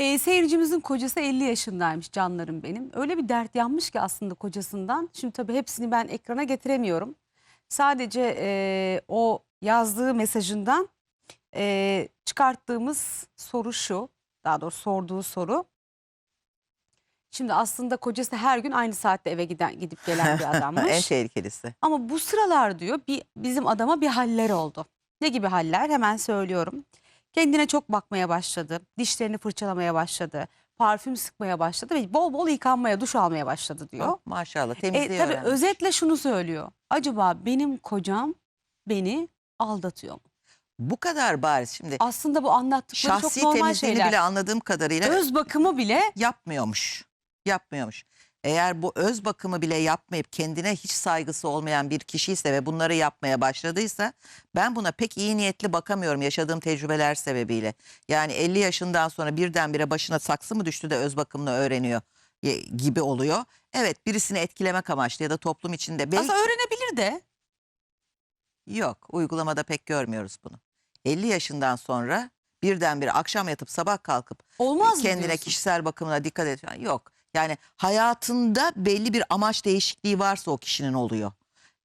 Ee, seyircimizin kocası 50 yaşındaymış canlarım benim. Öyle bir dert yanmış ki aslında kocasından. Şimdi tabii hepsini ben ekrana getiremiyorum. Sadece e, o yazdığı mesajından e, çıkarttığımız soru şu. Daha doğrusu sorduğu soru. Şimdi aslında kocası her gün aynı saatte eve giden gidip gelen bir adammış. en tehlikelisi. Ama bu sıralar diyor bir, bizim adama bir haller oldu. Ne gibi haller? Hemen söylüyorum. Kendine çok bakmaya başladı. Dişlerini fırçalamaya başladı. Parfüm sıkmaya başladı ve bol bol yıkanmaya, duş almaya başladı diyor. Oh, maşallah E, temizliği tabii öğrenmiş. özetle şunu söylüyor. Acaba benim kocam beni aldatıyor mu? Bu kadar bariz. Şimdi Aslında bu anlattıkları çok şahsi normal temizliğini şeyler. bile anladığım kadarıyla Öz bakımı bile yapmıyormuş. Yapmıyormuş. Eğer bu öz bakımı bile yapmayıp kendine hiç saygısı olmayan bir kişiyse ve bunları yapmaya başladıysa ben buna pek iyi niyetli bakamıyorum yaşadığım tecrübeler sebebiyle. Yani 50 yaşından sonra birdenbire başına saksı mı düştü de öz bakımını öğreniyor gibi oluyor. Evet birisini etkilemek amaçlı ya da toplum içinde belki aslında öğrenebilir de. yok uygulamada pek görmüyoruz bunu. 50 yaşından sonra birdenbire akşam yatıp sabah kalkıp Olmaz kendine diyorsun? kişisel bakımına dikkat et. Yok. Yani hayatında belli bir amaç değişikliği varsa o kişinin oluyor.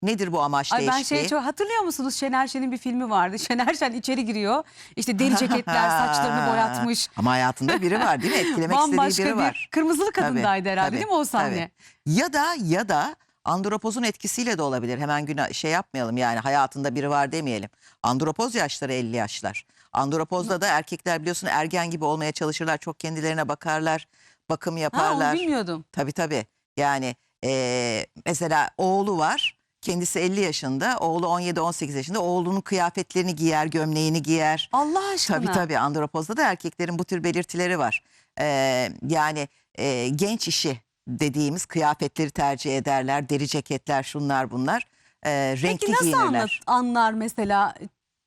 Nedir bu amaç Ay ben değişikliği? şey çok hatırlıyor musunuz Şener Şen'in bir filmi vardı. Şener Şen içeri giriyor. İşte deri ceketler, saçlarını boyatmış. Ama hayatında biri var değil mi? Etkilemek Bambaşka istediği biri bir var. kırmızılı kadındaydı herhalde tabii, değil mi o sahne? Ya da ya da andropozun etkisiyle de olabilir. Hemen güne şey yapmayalım yani hayatında biri var demeyelim. Andropoz yaşları 50 yaşlar. Andropozda da erkekler biliyorsun ergen gibi olmaya çalışırlar. Çok kendilerine bakarlar, bakım Ha onu yaparlar. bilmiyordum. Tabii tabii. Yani eee, mesela oğlu var. Kendisi 50 yaşında. Oğlu 17-18 yaşında. Oğlunun kıyafetlerini giyer, gömleğini giyer. Allah aşkına. Tabii tabii andropozda da erkeklerin bu tür belirtileri var. Eee, yani eee, genç işi dediğimiz kıyafetleri tercih ederler. Deri ceketler şunlar bunlar. Eee, renkli Peki nasıl giyinirler. anlat, anlar mesela?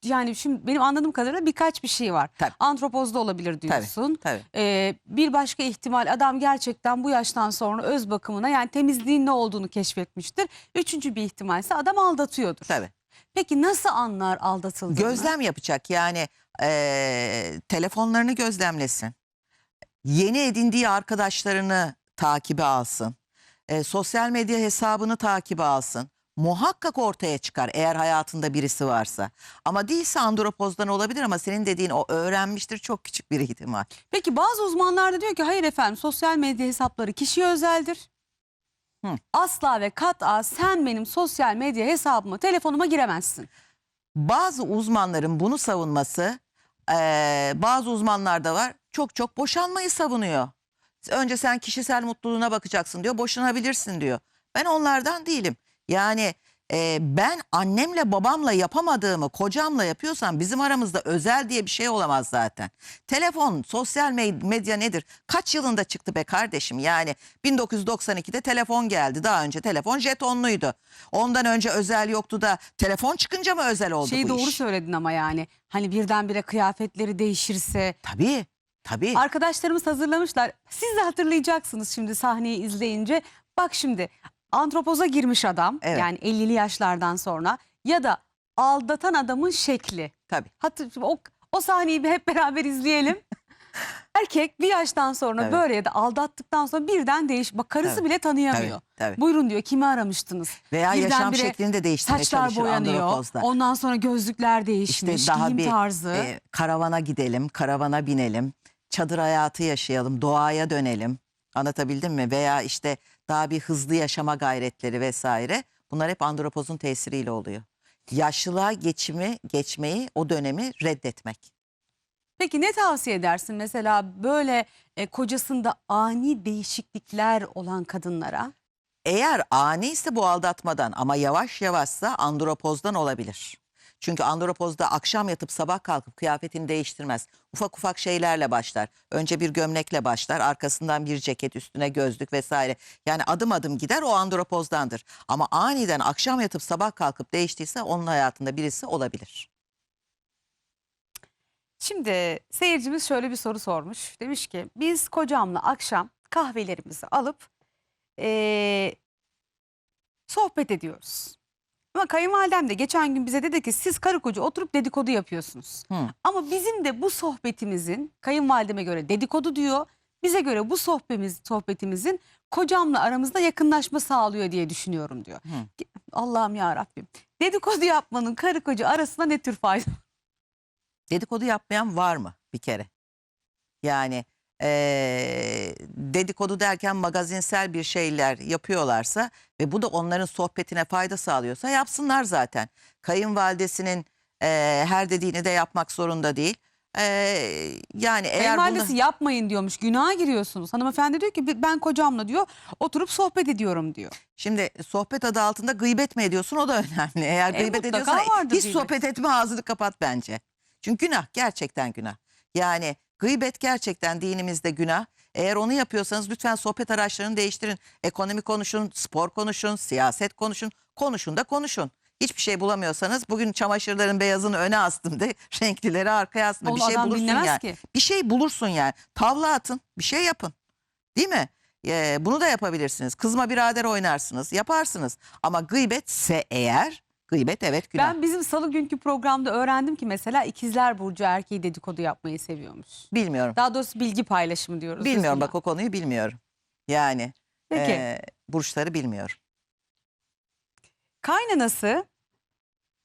Yani şimdi benim anladığım kadarıyla birkaç bir şey var. Tabii. Antropozda olabilir diyorsun. Tabii. Ee, bir başka ihtimal adam gerçekten bu yaştan sonra öz bakımına yani temizliğin ne olduğunu keşfetmiştir. Üçüncü bir ihtimal ise adam aldatıyordur. Tabii. Peki nasıl anlar aldatıldığını? Gözlem yapacak yani eee, telefonlarını gözlemlesin. Yeni edindiği arkadaşlarını takibe alsın. Eee, sosyal medya hesabını takibe alsın. Muhakkak ortaya çıkar eğer hayatında birisi varsa. Ama değilse andropozdan olabilir ama senin dediğin o öğrenmiştir çok küçük bir ihtimal. Peki bazı uzmanlar da diyor ki hayır efendim sosyal medya hesapları kişiye özeldir. Hı. Asla ve kat'a sen benim sosyal medya hesabıma, telefonuma giremezsin. Bazı uzmanların bunu savunması eee, bazı uzmanlarda var çok çok boşanmayı savunuyor. Önce sen kişisel mutluluğuna bakacaksın diyor boşanabilirsin diyor. Ben onlardan değilim. Yani eee, ben annemle babamla yapamadığımı kocamla yapıyorsam bizim aramızda özel diye bir şey olamaz zaten. Telefon, sosyal me- medya nedir? Kaç yılında çıktı be kardeşim? Yani 1992'de telefon geldi. Daha önce telefon jetonluydu. Ondan önce özel yoktu da telefon çıkınca mı özel oldu Şeyi bu doğru iş? söyledin ama yani. Hani birdenbire kıyafetleri değişirse. Tabii. Tabii. Arkadaşlarımız hazırlamışlar. Siz de hatırlayacaksınız şimdi sahneyi izleyince. Bak şimdi antropoza girmiş adam. Evet. Yani 50'li yaşlardan sonra. Ya da aldatan adamın şekli. Tabii. Hatır, o, o sahneyi bir hep beraber izleyelim. Erkek bir yaştan sonra Evet. böyle ya da aldattıktan sonra birden değiş. Bak karısı Tabii. bile tanıyamıyor. Tabii. Buyurun diyor kimi aramıştınız? Veya yaşam Birdenbire şeklini de değiştirmeye Saçlar çalışır boyanıyor. andropozda. Ondan sonra gözlükler İşte değişmiş. daha giyim bir tarzı. e, karavana gidelim, karavana binelim, çadır hayatı yaşayalım, doğaya dönelim. Anlatabildim mi? Veya işte daha bir hızlı yaşama gayretleri vesaire. Bunlar hep andropozun tesiriyle oluyor. Yaşlılığa geçimi, geçmeyi, o dönemi reddetmek. Peki ne tavsiye edersin mesela böyle e, kocasında ani değişiklikler olan kadınlara? Eğer ani ise bu aldatmadan ama yavaş yavaşsa andropozdan olabilir. Çünkü andropozda akşam yatıp sabah kalkıp kıyafetini değiştirmez. Ufak ufak şeylerle başlar. Önce bir gömlekle başlar, arkasından bir ceket, üstüne gözlük vesaire. Yani adım adım gider o andropozdandır. Ama aniden akşam yatıp sabah kalkıp değiştiyse onun hayatında birisi olabilir. Şimdi seyircimiz şöyle bir soru sormuş. Demiş ki biz kocamla akşam kahvelerimizi alıp eee, sohbet ediyoruz. Ama kayınvalidem de geçen gün bize dedi ki siz karı koca oturup dedikodu yapıyorsunuz. Hı. Ama bizim de bu sohbetimizin kayınvalideme göre dedikodu diyor. Bize göre bu sohbetimiz, sohbetimizin kocamla aramızda yakınlaşma sağlıyor diye düşünüyorum diyor. Hı. Allah'ım ya Rabbim. Dedikodu yapmanın karı koca arasında ne tür fayda? Dedikodu yapmayan var mı bir kere? Yani eee, dedikodu derken magazinsel bir şeyler yapıyorlarsa ve bu da onların sohbetine fayda sağlıyorsa yapsınlar zaten. Kayınvalidesinin eee, her dediğini de yapmak zorunda değil. Eee, yani eğer Kayınvalidesi bunda... yapmayın diyormuş. Günaha giriyorsunuz. Hanımefendi diyor ki ben kocamla diyor oturup sohbet ediyorum diyor. Şimdi sohbet adı altında gıybet mi ediyorsun o da önemli. Eğer E, gıybet ediyorsan hiç gıybet. sohbet etme ağzını kapat bence. Çünkü günah gerçekten günah. Yani gıybet gerçekten dinimizde günah. Eğer onu yapıyorsanız lütfen sohbet araçlarını değiştirin. Ekonomi konuşun, spor konuşun, siyaset konuşun. Konuşun da konuşun. Hiçbir şey bulamıyorsanız bugün çamaşırların beyazını öne astım de renklileri arkaya astım. Onu Bir şey adam bulursun dinlemez yani. ki. Bir şey bulursun yani. Tavla atın, bir şey yapın. Değil mi? Ee, bunu da yapabilirsiniz. Kızma birader oynarsınız, yaparsınız. Ama gıybetse eğer, gıybet evet günah. Ben bizim salı günkü programda öğrendim ki mesela ikizler burcu erkeği dedikodu yapmayı seviyormuş. Bilmiyorum. Daha doğrusu bilgi paylaşımı diyoruz. Bilmiyorum bak o konuyu bilmiyorum. Yani Peki e, burçları bilmiyorum. kaynanası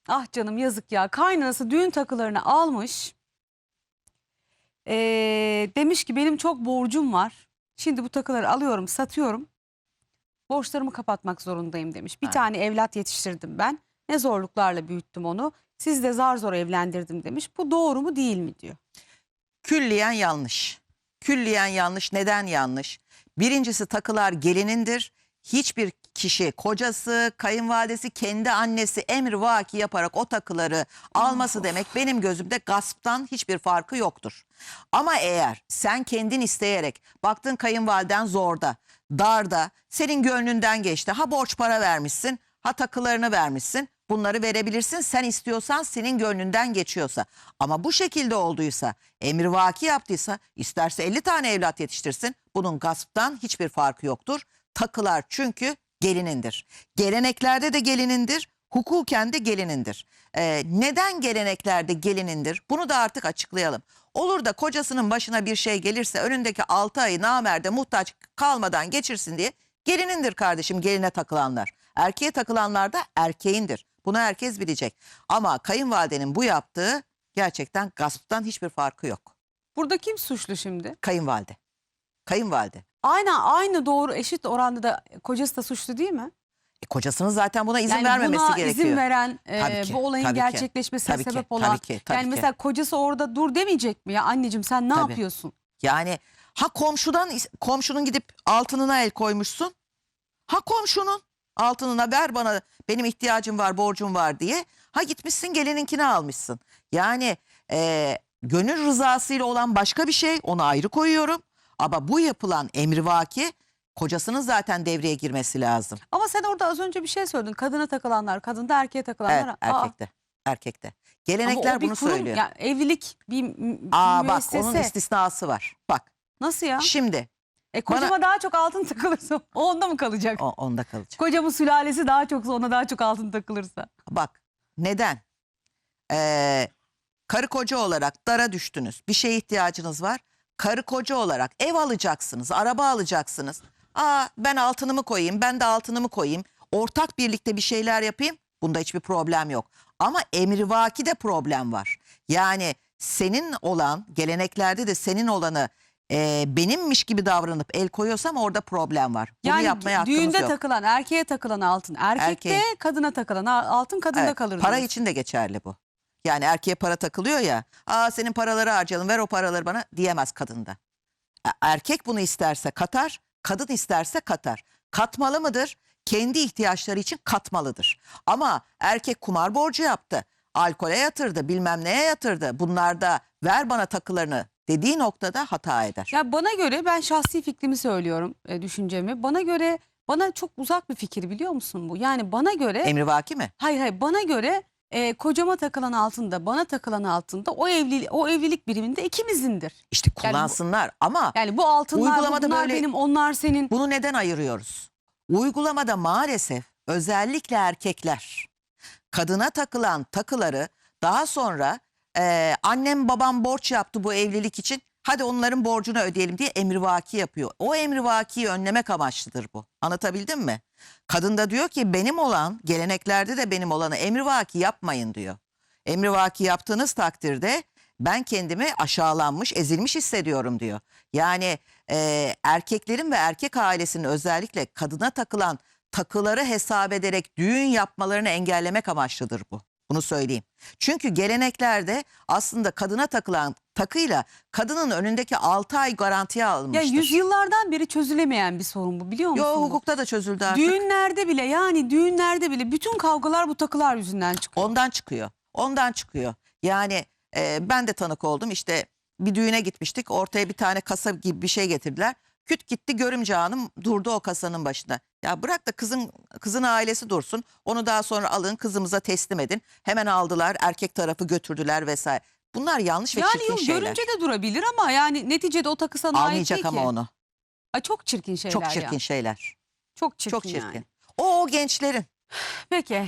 ah canım yazık ya kaynanası düğün takılarını almış. Ee, demiş ki benim çok borcum var. Şimdi bu takıları alıyorum satıyorum. Borçlarımı kapatmak zorundayım demiş. Bir Ha. tane evlat yetiştirdim ben. Ne zorluklarla büyüttüm onu. Siz de zar zor evlendirdim demiş. Bu doğru mu değil mi diyor. Külliyen yanlış. Külliyen yanlış. Neden yanlış? Birincisi takılar gelinindir. Hiçbir kişi kocası, kayınvalidesi, kendi annesi emir vaki yaparak o takıları alması demek benim gözümde gasptan hiçbir farkı yoktur. Ama eğer sen kendin isteyerek baktın kayınvaliden zorda, darda, senin gönlünden geçti. Ha borç para vermişsin, ha takılarını vermişsin. Bunları verebilirsin sen istiyorsan senin gönlünden geçiyorsa. Ama bu şekilde olduysa, emrivaki yaptıysa isterse 50 tane evlat yetiştirsin. Bunun gasptan hiçbir farkı yoktur. Takılar çünkü gelinindir. Geleneklerde de gelinindir, hukuken de gelinindir. Ee, neden geleneklerde gelinindir? Bunu da artık açıklayalım. Olur da kocasının başına bir şey gelirse önündeki 6 ayı namerde muhtaç kalmadan geçirsin diye gelinindir kardeşim geline takılanlar. Erkeğe takılanlar da erkeğindir. Bunu herkes bilecek. Ama kayınvalidenin bu yaptığı gerçekten gasptan hiçbir farkı yok. Burada kim suçlu şimdi? Kayınvalide. Kayınvalide. Aynı aynı doğru eşit oranda da kocası da suçlu değil mi? E, kocasının zaten buna izin yani vermemesi buna gerekiyor. izin veren e, Tabii ki, bu olayın tabii gerçekleşmesine Tabii ki, sebep tabii olan ki, tabii yani ki. mesela kocası orada dur demeyecek mi ya anneciğim sen ne Tabii. yapıyorsun? Yani ha komşudan komşunun gidip altınına el koymuşsun. Ha komşunun altınına ver bana benim ihtiyacım var borcum var diye. Ha gitmişsin gelininkini almışsın. Yani e, gönül rızasıyla olan başka bir şey onu ayrı koyuyorum. Ama bu yapılan emrivaki kocasının zaten devreye girmesi lazım. Ama sen orada az önce bir şey söyledin. Kadına takılanlar, kadında erkeğe takılanlar. Evet Aa, erkekte. Erkekte. ama Gelenekler o bir bunu kurum, söylüyor. ya evlilik bir m- Aa bak müessese. onun istisnası var. Bak Nasıl ya? şimdi E kocama daha çok altın takılırsa o onda mı kalacak? o, onda kalacak. Kocamın sülalesi daha çoksa ona daha çok altın takılırsa. Bak neden? Ee, karı koca olarak dara düştünüz. Bir şeye ihtiyacınız var. Karı koca olarak ev alacaksınız, araba alacaksınız. Aa ben altınımı koyayım, ben de altınımı koyayım. Ortak birlikte bir şeyler yapayım. Bunda hiçbir problem yok. Ama emrivaki de problem var. Yani senin olan, geleneklerde de senin olanı e, benimmiş gibi davranıp el koyuyorsam orada problem var. Bunu Yani yapmaya hakkımız düğünde yok. takılan erkeğe takılan altın erkekte, Erkeğe. kadına takılan altın kadında Evet, kalır. Para diyorsun. için de geçerli bu. Yani erkeğe para takılıyor ya. Aa senin paraları harcayalım ver o paraları bana diyemez kadında. E, Erkek bunu isterse katar, kadın isterse katar. Katmalı mıdır? Kendi ihtiyaçları için katmalıdır. Ama erkek kumar borcu yaptı. Alkole yatırdı, bilmem neye yatırdı. Bunlarda ver bana takılarını dediği noktada hata eder. Ya bana göre ben şahsi fikrimi söylüyorum, e, düşüncemi. Bana göre bana çok uzak bir fikir biliyor musun bu? Yani bana göre Emrivaki mi? hayır hayır bana göre e, kocama takılan altında, bana takılan altında o evlilik o evlilik biriminde ikimizindir. İşte kullansınlar ama Yani bu altınlar Uygulamada bunlar böyle- benim, onlar senin. Bunu neden ayırıyoruz? Uygulamada maalesef özellikle erkekler kadına takılan takıları daha sonra e, annem babam borç yaptı bu evlilik için. Hadi onların borcunu ödeyelim diye emrivaki yapıyor. O emrivakiyi önlemek amaçlıdır bu. Anlatabildim mi? Kadın da diyor ki benim olan geleneklerde de benim olanı emrivaki yapmayın diyor. Emrivaki yaptığınız takdirde ben kendimi aşağılanmış, ezilmiş hissediyorum diyor. Yani e, erkeklerin ve erkek ailesinin özellikle kadına takılan takıları hesap ederek düğün yapmalarını engellemek amaçlıdır bu. Bunu söyleyeyim. Çünkü geleneklerde aslında kadına takılan takıyla kadının önündeki 6 ay garantiye Ya alınmıştır. yüzyıllardan beri çözülemeyen bir sorun bu biliyor musun? Yo bu? hukukta da çözüldü artık. Düğünlerde bile yani düğünlerde bile bütün kavgalar bu takılar yüzünden çıkıyor. Ondan çıkıyor. Ondan çıkıyor. Yani e, ben de tanık oldum. İşte bir düğüne gitmiştik. Ortaya bir tane kasa gibi bir şey getirdiler. Küt gitti görümce hanım durdu o kasanın başında. Ya bırak da kızın kızın ailesi dursun. Onu daha sonra alın kızımıza teslim edin. Hemen aldılar. Erkek tarafı götürdüler vesaire. Bunlar yanlış ve yani çirkin şeyler. görünce de durabilir ama yani neticede o takı sana ait Almayacak değil ama ki. onu. Ay çok çirkin şeyler Çok ya. çirkin şeyler. Çok çirkin Çok çirkin. yani. O, o gençlerin. Peki